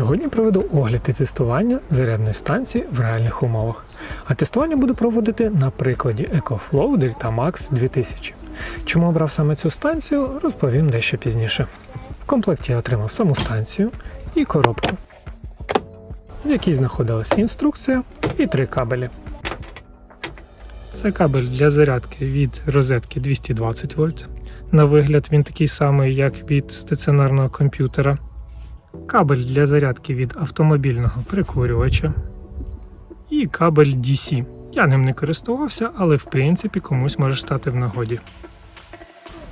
Сьогодні проведу огляд і тестування зарядної станції в реальних умовах. А тестування буду проводити на прикладі EcoFlow Delta Max 2000. Чому обрав саме цю станцію, розповім дещо пізніше. В комплекті я отримав саму станцію і коробку, в якій знаходилась інструкція і три кабелі. Це кабель для зарядки від розетки 220 вольт. На вигляд він такий самий, як від стаціонарного комп'ютера. Кабель для зарядки від автомобільного прикурювача. І кабель DC. Я ним не користувався, але в принципі комусь може стати в нагоді.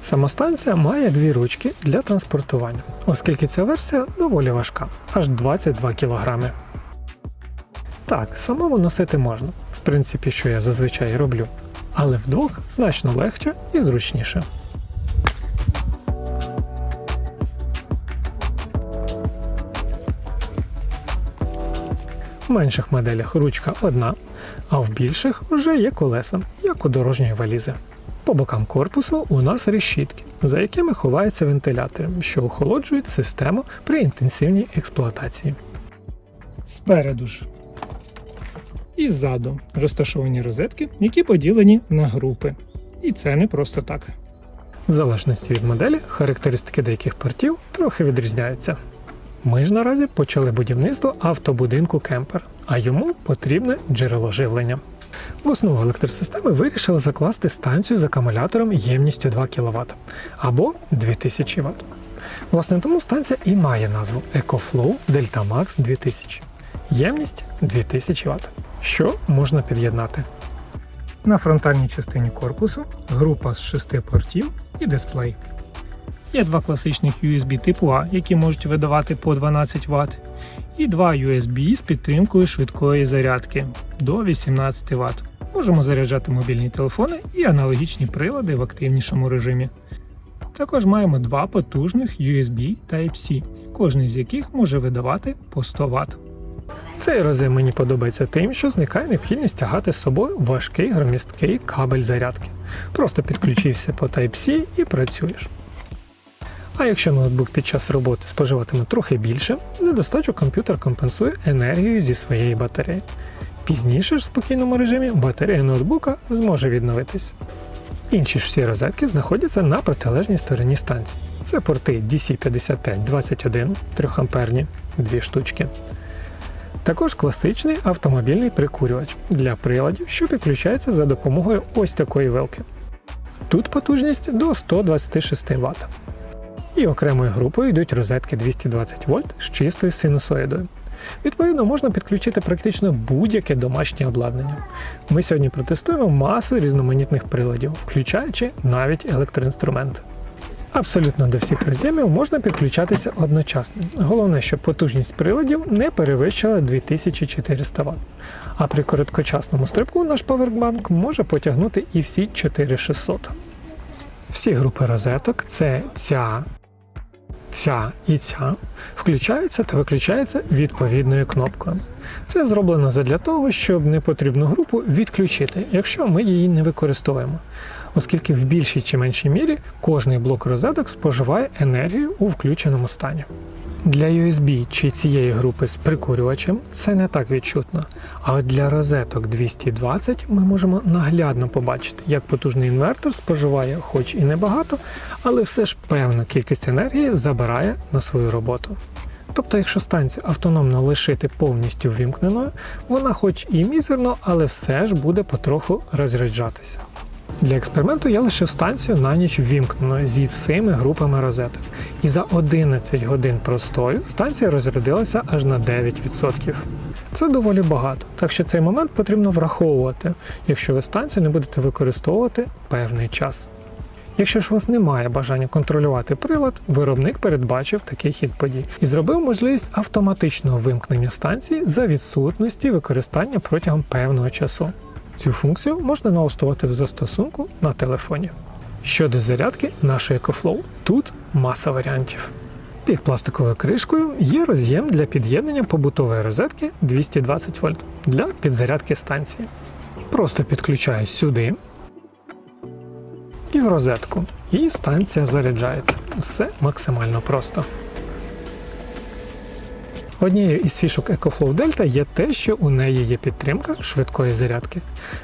Сама станція має дві ручки для транспортування, оскільки ця версія доволі важка аж 22 кг. Так, самому носити можна, в принципі, що я зазвичай роблю, але вдвох значно легше і зручніше. В менших моделях ручка одна, а в більших вже є колеса, як у дорожньої валізи. По бокам корпусу у нас решітки, за якими ховаються вентилятори, що охолоджують систему при інтенсивній експлуатації. Спереду ж і ззаду розташовані розетки, які поділені на групи. І це не просто так. В залежності від моделі, характеристики деяких портів трохи відрізняються. Ми ж наразі почали будівництво автобудинку кемпер, а йому потрібне джерело живлення. В основу електросистеми вирішили закласти станцію з акумулятором ємністю 2 кВт або 2000 Вт. Власне, тому станція і має назву EcoFlow Delta Max 2000. Ємність 2000 Вт, що можна під'єднати. На фронтальній частині корпусу група з 6 портів і дисплей. Є два класичних USB типу А, які можуть видавати по 12 Вт, і два USB з підтримкою швидкої зарядки до 18 Вт. Можемо заряджати мобільні телефони і аналогічні прилади в активнішому режимі. Також маємо два потужних USB Type-C, кожний з яких може видавати по 100 Вт. Цей розим мені подобається тим, що зникає необхідність тягати з собою важкий громісткий кабель зарядки. Просто підключився по Type-C і працюєш. А якщо ноутбук під час роботи споживатиме трохи більше, недостачу комп'ютер компенсує енергію зі своєї батареї. Пізніше ж в спокійному режимі батарея ноутбука зможе відновитись. Інші ж всі розетки знаходяться на протилежній стороні станції. Це порти DC5521 3 амперні, дві штучки. Також класичний автомобільний прикурювач для приладів, що підключається за допомогою ось такої вилки. Тут потужність до 126 Вт. І окремою групою йдуть розетки 220 вольт з чистою синусоїдою. Відповідно, можна підключити практично будь-яке домашнє обладнання. Ми сьогодні протестуємо масу різноманітних приладів, включаючи навіть електроінструмент. Абсолютно до всіх роз'ємів можна підключатися одночасно. Головне, щоб потужність приладів не перевищила 2400 Вт. А при короткочасному стрибку наш павербанк може потягнути і всі 4600. Всі групи розеток це ця, ця і ця включаються та виключаються відповідною кнопкою. Це зроблено задля того, щоб непотрібну групу відключити, якщо ми її не використовуємо, оскільки в більшій чи меншій мірі кожний блок розеток споживає енергію у включеному стані. Для USB чи цієї групи з прикурювачем це не так відчутно. А от для розеток 220 ми можемо наглядно побачити, як потужний інвертор споживає, хоч і небагато, але все ж певну кількість енергії забирає на свою роботу. Тобто, якщо станцію автономно лишити повністю ввімкненою, вона хоч і мізерно, але все ж буде потроху розряджатися. Для експерименту я лишив станцію на ніч ввімкненою зі всіми групами розеток. І за 11 годин простою станція розрядилася аж на 9%. Це доволі багато, так що цей момент потрібно враховувати, якщо ви станцію не будете використовувати певний час. Якщо ж у вас немає бажання контролювати прилад, виробник передбачив такий хід подій і зробив можливість автоматичного вимкнення станції за відсутності використання протягом певного часу. Цю функцію можна налаштувати в застосунку на телефоні. Щодо зарядки нашої EcoFlow, тут маса варіантів. Під пластиковою кришкою є роз'єм для під'єднання побутової розетки 220 вольт для підзарядки станції. Просто підключаю сюди і в розетку, і станція заряджається. Все максимально просто. Однією із фішок EcoFlow Delta є те, що у неї є підтримка швидкої зарядки.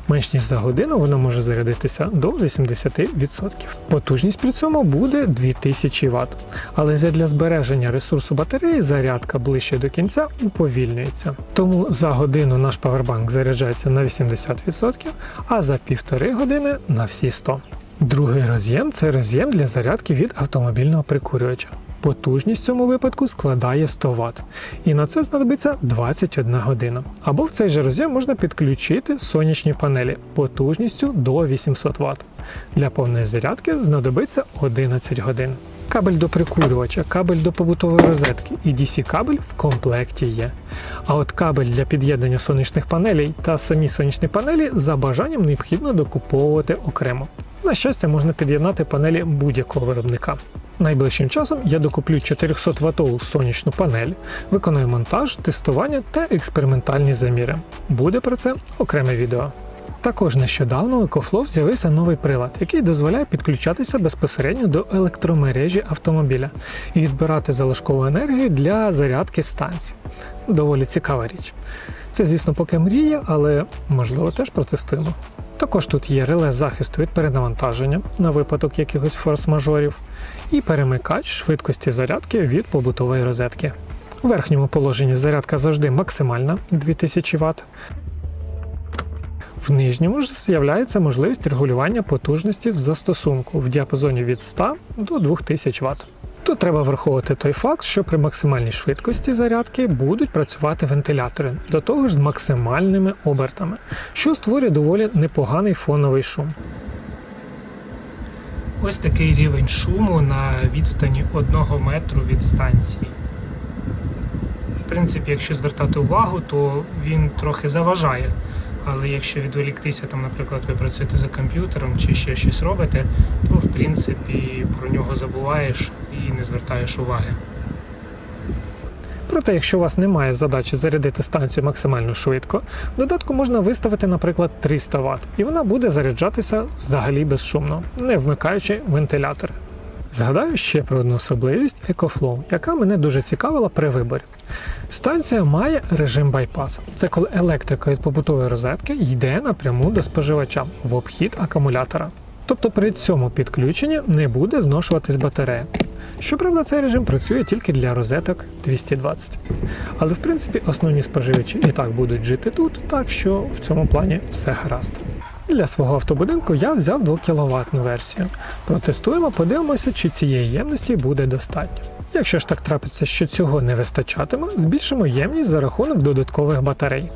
Менш ніж за годину вона може зарядитися до 80%. Потужність при цьому буде 2000 Вт. Але задля збереження ресурсу батареї зарядка ближче до кінця уповільнюється. Тому за годину наш павербанк заряджається на 80%, а за півтори години на всі 100%. Другий роз'єм це роз'єм для зарядки від автомобільного прикурювача. Потужність в цьому випадку складає 100 Вт. І на це знадобиться 21 година. Або в цей же роз'єм можна підключити сонячні панелі потужністю до 800 Вт. Для повної зарядки знадобиться 11 годин. Кабель до прикурювача, кабель до побутової розетки і DC-кабель в комплекті є. А от кабель для під'єднання сонячних панелей та самі сонячні панелі за бажанням необхідно докуповувати окремо. На щастя, можна під'єднати панелі будь-якого виробника. Найближчим часом я докуплю 400 ваттову сонячну панель, виконую монтаж, тестування та експериментальні заміри. Буде про це окреме відео. Також нещодавно у EcoFlow з'явився новий прилад, який дозволяє підключатися безпосередньо до електромережі автомобіля і відбирати залишкову енергію для зарядки станцій. Доволі цікава річ. Це, звісно, поки мрія, але можливо теж протестуємо. Також тут є реле захисту від перенавантаження на випадок якихось форс-мажорів і перемикач швидкості зарядки від побутової розетки. У верхньому положенні зарядка завжди максимальна 2000 Вт. В нижньому ж з'являється можливість регулювання потужності в застосунку в діапазоні від 100 до 2000 Вт. Тут треба враховувати той факт, що при максимальній швидкості зарядки будуть працювати вентилятори, до того ж з максимальними обертами, що створює доволі непоганий фоновий шум. Ось такий рівень шуму на відстані 1 метру від станції. В принципі, якщо звертати увагу, то він трохи заважає. Але якщо відволіктися, там, наприклад, ви працюєте за комп'ютером чи ще щось робите, то в принципі про нього забуваєш і не звертаєш уваги. Проте, якщо у вас немає задачі зарядити станцію максимально швидко, в додатку можна виставити, наприклад, 300 Вт, і вона буде заряджатися взагалі безшумно, не вмикаючи вентилятори. Згадаю ще про одну особливість EcoFlow, яка мене дуже цікавила при виборі. Станція має режим байпас. Це коли електрика від побутової розетки йде напряму до споживача в обхід акумулятора. Тобто при цьому підключенні не буде зношуватись батарея. Щоправда, цей режим працює тільки для розеток 220. Але в принципі основні споживачі і так будуть жити тут, так що в цьому плані все гаразд. Для свого автобудинку я взяв 2 кВт версію. Протестуємо, подивимося, чи цієї ємності буде достатньо. Якщо ж так трапиться, що цього не вистачатиме, збільшимо ємність за рахунок додаткових батарей.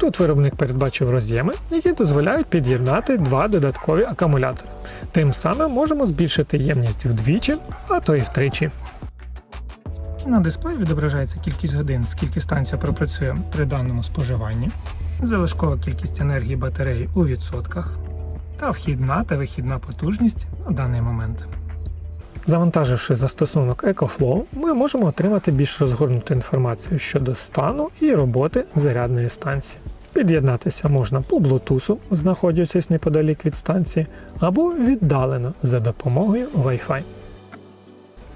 Тут виробник передбачив роз'єми, які дозволяють під'єднати два додаткові акумулятори. Тим самим можемо збільшити ємність вдвічі, а то й втричі. На дисплеї відображається кількість годин, скільки станція пропрацює при даному споживанні, залишкова кількість енергії батареї у відсотках та вхідна та вихідна потужність на даний момент. Завантаживши застосунок EcoFlow, ми можемо отримати більш розгорнуту інформацію щодо стану і роботи зарядної станції. Під'єднатися можна по Bluetooth, знаходячись неподалік від станції, або віддалено за допомогою Wi-Fi.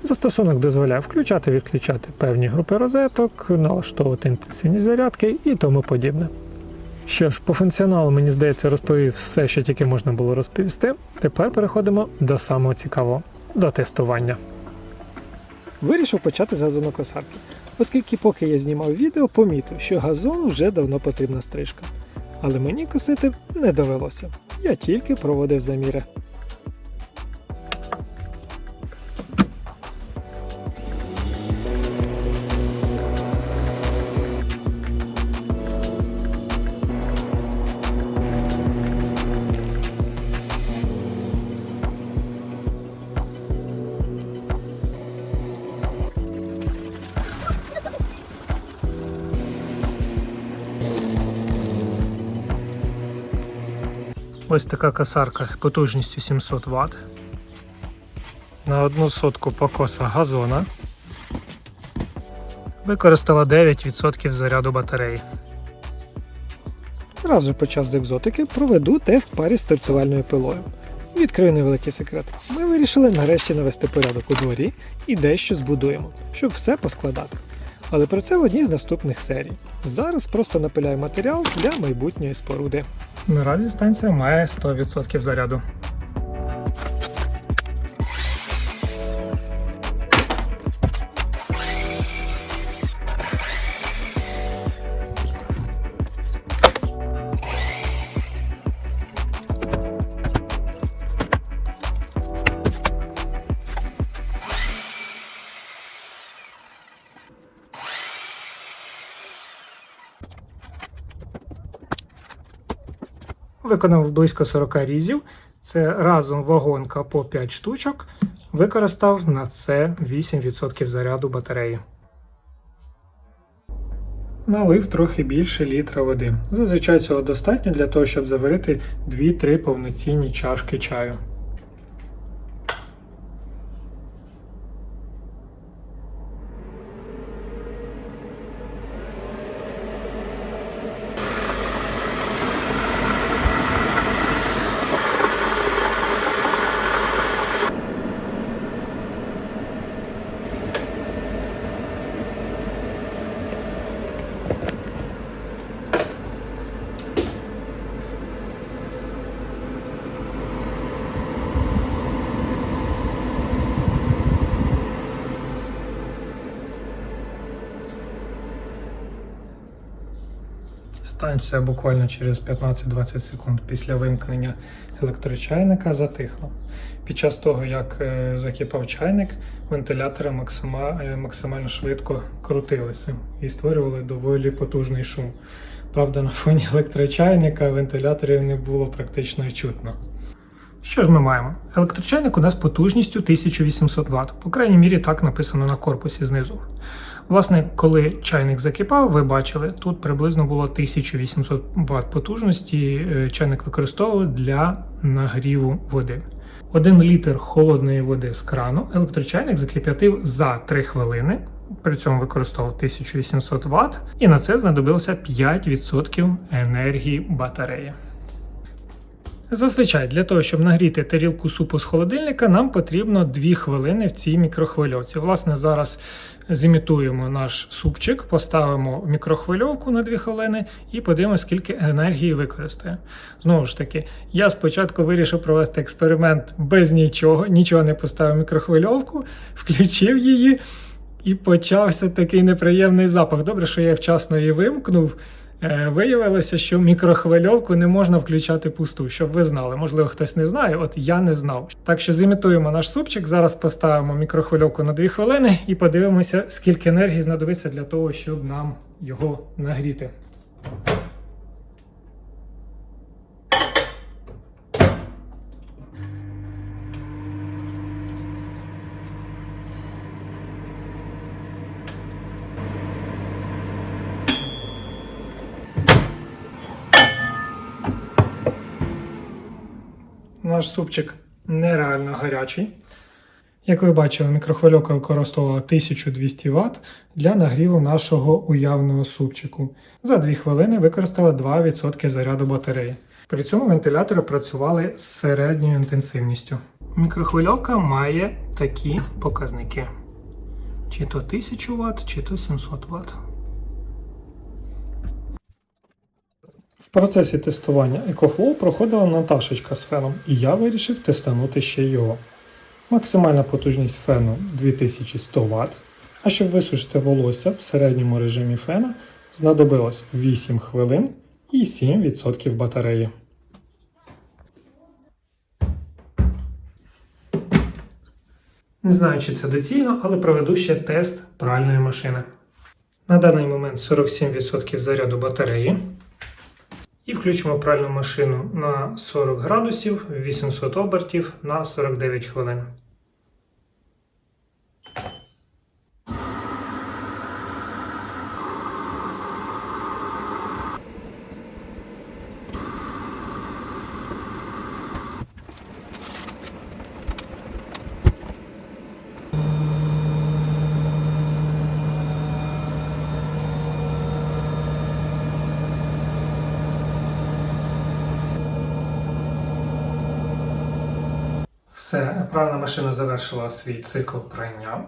Застосунок дозволяє включати відключати певні групи розеток, налаштовувати інтенсивні зарядки і тому подібне. Що ж, по функціоналу, мені здається, розповів все, що тільки можна було розповісти. Тепер переходимо до самого цікавого до тестування. Вирішив почати з газонокосарки, оскільки поки я знімав відео, помітив, що газону вже давно потрібна стрижка. Але мені косити не довелося. Я тільки проводив заміри. Ось така косарка потужністю 700 Вт. На одну сотку покоса газона. Використала 9% заряду батареї. Раз почав з екзотики, проведу тест парі з торцювальною пилою. Відкрию невеликий секрет. Ми вирішили нарешті навести порядок у дворі і дещо збудуємо, щоб все поскладати. Але про це в одній з наступних серій. Зараз просто напиляю матеріал для майбутньої споруди. Наразі станція має 100% заряду. Виконав близько 40 різів. Це разом вагонка по 5 штучок. Використав на це 8% заряду батареї. Налив трохи більше літра води. Зазвичай цього достатньо для того, щоб заварити 2-3 повноцінні чашки чаю. Станція буквально через 15-20 секунд після вимкнення електрочайника затихла. Під час того, як е, закипав чайник, вентилятори е, максимально швидко крутилися і створювали доволі потужний шум. Правда, на фоні електрочайника вентиляторів не було практично чутно. Що ж ми маємо? Електрочайник у нас потужністю 1800 Вт. По крайній мірі так написано на корпусі знизу. Власне, коли чайник закипав, ви бачили, тут приблизно було 1800 Вт потужності. е, Чайник використовував для нагріву води. Один літр холодної води з крану електрочайник закип'ятив за 3 хвилини. При цьому використовував 1800 Вт, і на це знадобилося 5% енергії батареї. Зазвичай для того, щоб нагріти тарілку супу з холодильника, нам потрібно 2 хвилини в цій мікрохвильовці. Власне, зараз зімітуємо наш супчик, поставимо мікрохвильовку на 2 хвилини і подивимося, скільки енергії використає. Знову ж таки, я спочатку вирішив провести експеримент без нічого, нічого не поставив мікрохвильовку, включив її. І почався такий неприємний запах. Добре, що я вчасно її вимкнув. Е, Виявилося, що мікрохвильовку не можна включати пусту, щоб ви знали. Можливо, хтось не знає, от я не знав. Так що зімітуємо наш супчик. Зараз поставимо мікрохвильовку на 2 хвилини і подивимося, скільки енергії знадобиться для того, щоб нам його нагріти. Наш супчик нереально гарячий. Як ви бачили, мікрохвильовка використовувала 1200 Вт для нагріву нашого уявного супчику. За 2 хвилини використала 2% заряду батареї. При цьому вентилятори працювали з середньою інтенсивністю. Мікрохвильовка має такі показники: чи то 1000 Вт, чи то 700 Вт. Процесі тестування EcoFlow проходила Наташечка з феном, і я вирішив тестанути ще його. Максимальна потужність фену 2100 Вт. А щоб висушити волосся в середньому режимі фена, знадобилось 8 хвилин і 7% батареї. Не знаю, чи це доцільно, але проведу ще тест пральної машини. На даний момент 47% заряду батареї. І включимо пральну машину на 40 градусів, 800 обертів на 49 хвилин. Все, пральна машина завершила свій цикл прання.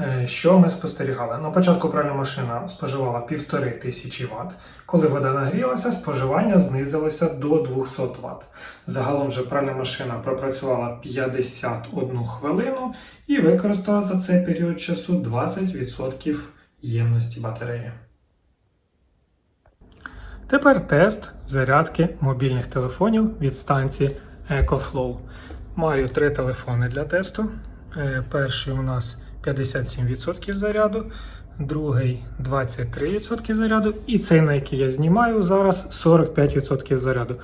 Е, Що ми спостерігали? На початку пральна машина споживала 1500 Вт. Коли вода нагрілася, споживання знизилося до 200 Вт. Загалом же пральна машина пропрацювала 51 хвилину і використала за цей період часу 20% ємності батареї. Тепер тест зарядки мобільних телефонів від станції EcoFlow. Маю три телефони для тесту. Е, Перший у нас 57% заряду, другий 23% заряду, і цей, на який я знімаю зараз 45% заряду.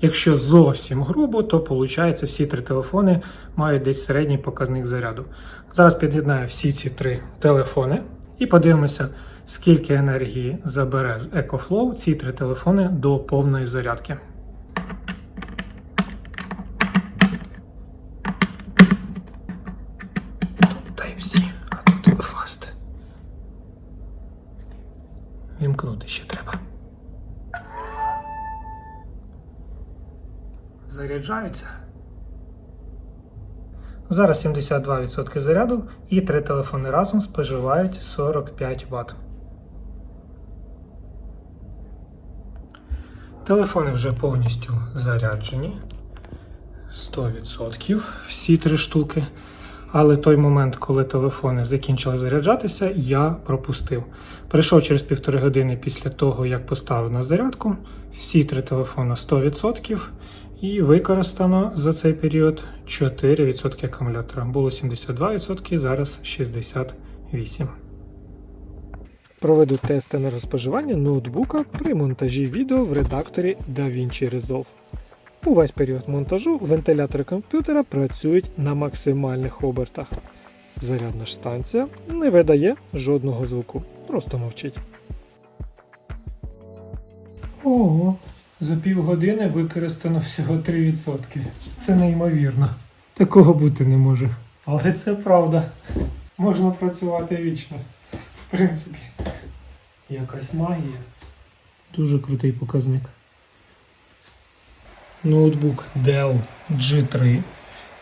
Якщо зовсім грубо, то виходить всі три телефони мають десь середній показник заряду. Зараз під'єднаю всі ці три телефони і подивимося, скільки енергії забере з EcoFlow ці три телефони до повної зарядки. Тут Type-C, а тут Fast. Вімкнути ще треба. Заряджається. Зараз 72% заряду і три телефони разом споживають 45 Вт. Телефони вже повністю заряджені. 100% всі три штуки. Але той момент, коли телефони закінчили заряджатися, я пропустив. Прийшов через півтори години після того, як поставив на зарядку. Всі три телефони 100%. І використано за цей період 4% акумулятора. Було 72%, зараз 68%. Проведу тест енергоспоживання ноутбука при монтажі відео в редакторі DaVinci Resolve. Увесь період монтажу вентилятори комп'ютера працюють на максимальних обертах. Зарядна ж станція не видає жодного звуку, просто мовчить. Ого, за півгодини використано всього 3%. Це неймовірно. Такого бути не може. Але це правда. Можна працювати вічно. В принципі, якась магія. Дуже крутий показник. Ноутбук Dell G3.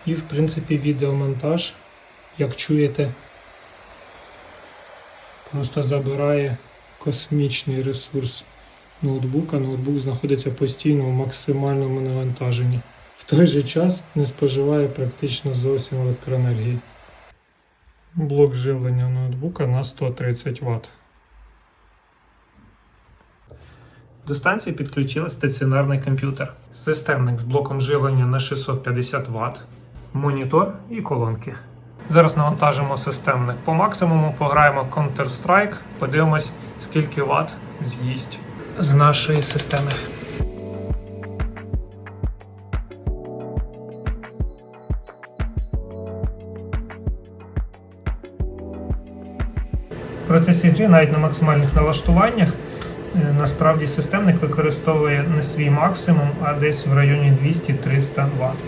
І, в принципі, відеомонтаж, як чуєте, просто забирає космічний ресурс ноутбука. Ноутбук знаходиться постійно в максимальному навантаженні. В той же час не споживає практично зовсім електроенергії. Блок живлення ноутбука на 130 Вт. До станції підключили стаціонарний комп'ютер. Системник з блоком живлення на 650 Вт, монітор і колонки. Зараз навантажимо системник по максимуму, пограємо Counter-Strike, подивимось, скільки Вт з'їсть з нашої системи. В процесі гри навіть на максимальних налаштуваннях е, насправді системник використовує не свій максимум, а десь в районі 200-300 Вт.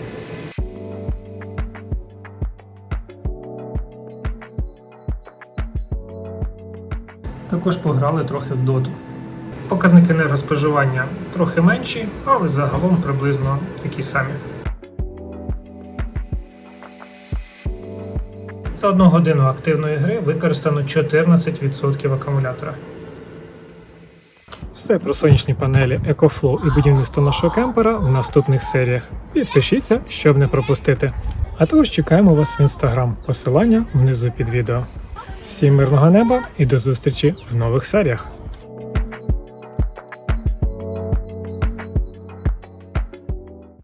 Також пограли трохи в доту. Показники енергоспоживання трохи менші, але загалом приблизно такі самі. За одну годину активної гри використано 14% акумулятора. Все про сонячні панелі EcoFlow і будівництво нашого кемпера в наступних серіях. Підпишіться, щоб не пропустити. А також чекаємо вас в інстаграм. Посилання внизу під відео. Всім мирного неба і до зустрічі в нових серіях.